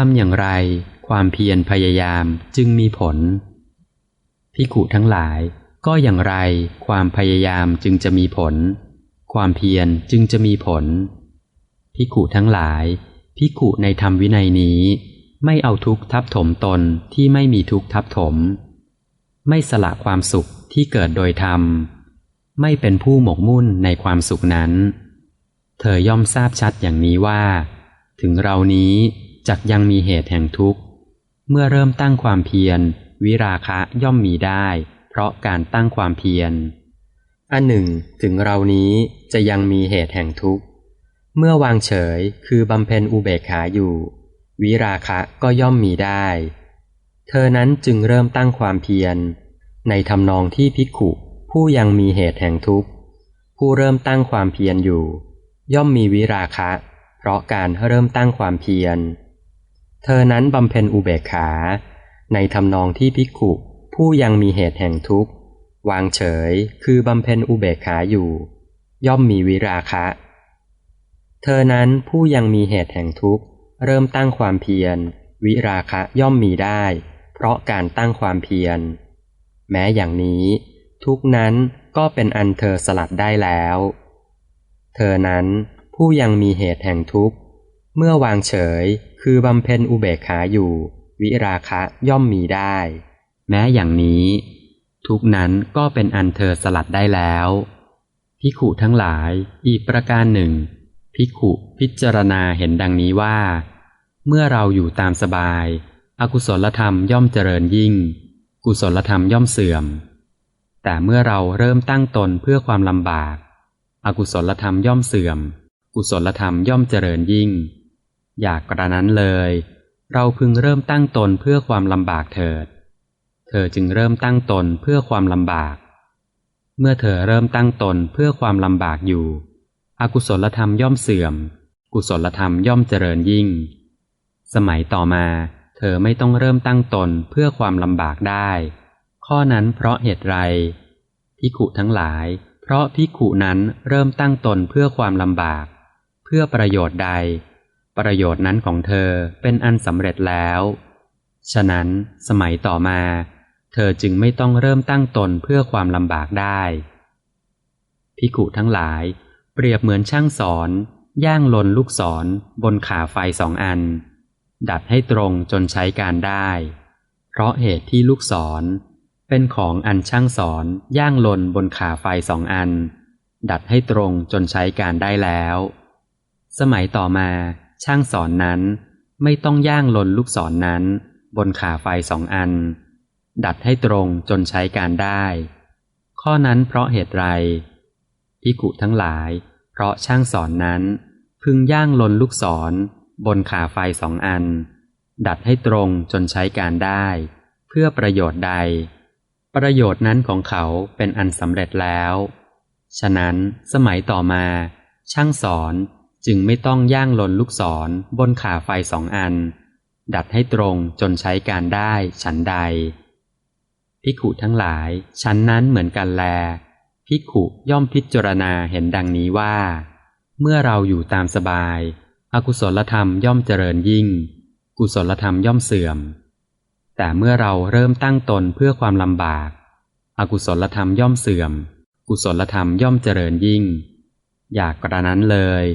ทำอย่างไร ความเพียรพยายามจึงมีผลพิขุทั้งหลาย ก็อย่างไร ความพยายามจึงจะมีผล ความเพียรจึงจะมีผลพิขุทั้งหลายพิขุในธรรมวินัยนี้ ไม่เอาทุกข์ทับถมตนที่ไม่มีทุกข์ทับถม ไม่สละความสุขที่เกิดโดยธรรม ไม่เป็นผู้หมกมุ่นในความสุขนั้น เธอย่อมทราบชัดอย่างนี้ว่า ถึงเรานี้ จักยังมีเหตุแห่งทุกข์ เมื่อเริ่มตั้งความเพียร วิราคะย่อมมีได้ เพราะการตั้งความเพียร อันหนึ่ง ถึงเรานี้จะยังมีเหตุแห่งทุกข์ เมื่อวางเฉยคือบำเพ็ญอุเบกขาอยู่ วิราคะก็ย่อมมีได้ เธอนั้นจึงเริ่มตั้งความเพียร ในทำนองที่พิกขุผู้ยังมีเหตุแห่งทุกข์ ผู้เริ่มตั้งความเพียรอยู่ ย่อมมีวิราคะ เพราะการเริ่มตั้งความเพียร ธอนั้นบำเพ็ญอุเบกขา ในทำนองที่ภิกขุผู้ยังมีเหตุแห่งทุกข์ วางเฉยคือบำเพ็ญอุเบกขาอยู่ ย่อมมีวิราคะ เธอนั้นผู้ยังมีเหตุแห่งทุกข์ เริ่มตั้งความเพียร วิราคะย่อมมีได้ เพราะการตั้งความเพียร แม้อย่างนี้ ทุกนั้นก็เป็นอันเธอสลัดได้แล้ว เธอนั้นผู้ยังมีเหตุแห่งทุกข์ เมื่อวางเฉย คือบำเพ็ญอุเบกขาอยู่ วิราคะย่อมมีได้ แม้อย่างนี้ ทุกนั้นก็เป็นอันเธอสลัดได้แล้วพิขุทั้งหลายอีกประการหนึ่งพิขุพิจารณาเห็นดังนี้ว่า เมื่อเราอยู่ตามสบาย อกุศลธรรมย่อมเจริญยิ่ง กุศลธรรมย่อมเสื่อม แต่เมื่อเราเริ่มตั้งตนเพื่อความลำบาก อกุศลธรรมย่อมเสื่อม กุศลธรรมย่อมเจริญยิ่ง อยากกระนั้นเลย เราพึงเริ่มตั้งตนเพื่อความลำบากเถิด เธอจึงเริ่มตั้งตนเพื่อความลำบาก เมื่อเธอเริ่มตั้งตนเพื่อความลำบากอยู่ อกุศลธรรมย่อมเสื่อม กุศลธรรมย่อมเจริญยิ่ง สมัยต่อมา เธอไม่ต้องเริ่มตั้งตนเพื่อความลำบากได้ ข้อนั้นเพราะเหตุไรพิขุทั้งหลาย เพราะพิขุนั้นเริ่มตั้งตนเพื่อความลำบาก เพื่อประโยชน์ใด ประโยชน์นั้นของเธอเป็นอันสำเร็จแล้ว ฉะนั้นสมัยต่อมา เธอจึงไม่ต้องเริ่มตั้งตนเพื่อความลำบากได้ พิกุทั้งหลาย เปรียบเหมือนช่างสอน ย่างลนลูกศรบนขาไฟสองอัน ดัดให้ตรงจนใช้การได้ เพราะเหตุที่ลูกศร เป็นของอันช่างสอนย่างลนบนขาไฟสองอัน ดัดให้ตรงจนใช้การได้แล้ว สมัยต่อมา ช่างสอนนั้นไม่ต้องย่างลนลูกศรนนั้น บนขาไฟสองอัน ดัดให้ตรงจนใช้การได้ ข้อนั้นเพราะเหตุไรพิกุทั้งหลาย เพราะช่างสอนนั้น พึงย่างลนลูกศร บนขาไฟสองอัน ดัดให้ตรงจนใช้การได้ เพื่อประโยชน์ใด ประโยชน์นั้นของเขาเป็นอันสำเร็จแล้ว ฉะนั้นสมัยต่อมา ช่างสอน จึงไม่ต้องย่างหล่นลูกศรบนขาไฟสองอัน ดัดให้ตรงจนใช้การได้ฉันใด พิขุทั้งหลาย ชั้นนั้นเหมือนกันแล พิขุย่อมพิจารณาเห็นดังนี้ว่า เมื่อเราอยู่ตามสบายอกุศลธรรมย่อมเจริญยิ่ง กุศลธรรมย่อมเสื่อม แต่เมื่อเราเริ่มตั้งตนเพื่อความลำบาก อากุศลธรรมย่อมเสื่อม กุศลธรรมย่อมเจริญยิ่ง อยากกระนั้นเลย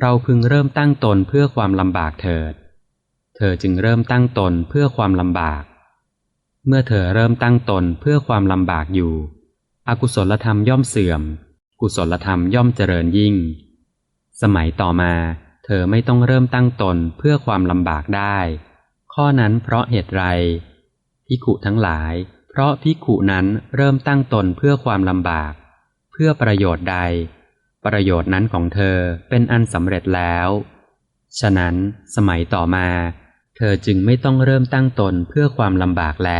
เราพึงเริ่มตั้งตนเพื่อความลำบากเถิด เธอจึงเริ่มตั้งตนเพื่อความลำบาก เมื่อเธอเริ่มตั้งตนเพื่อความลำบากอยู่ อกุศลธรรมย่อมเสื่อม กุศลธรรมย่อมเจริญยิ่ง สมัยต่อมา เธอไม่ต้องเริ่มตั้งตนเพื่อความลำบากได้ ข้อนั้นเพราะเหตุไรพิขุทั้งหลาย เพราะพิขุนั้นเริ่มตั้งตนเพื่อความลำบาก เพื่อประโยชน์ใด ประโยชน์นั้นของเธอเป็นอันสำเร็จแล้ว ฉะนั้นสมัยต่อมา เธอจึงไม่ต้องเริ่มตั้งตนเพื่อความลำบากแล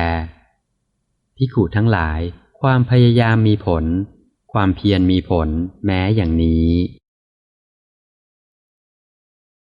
พิขุทั้งหลาย ความพยายามมีผล ความเพียรมีผล แม้อย่างนี้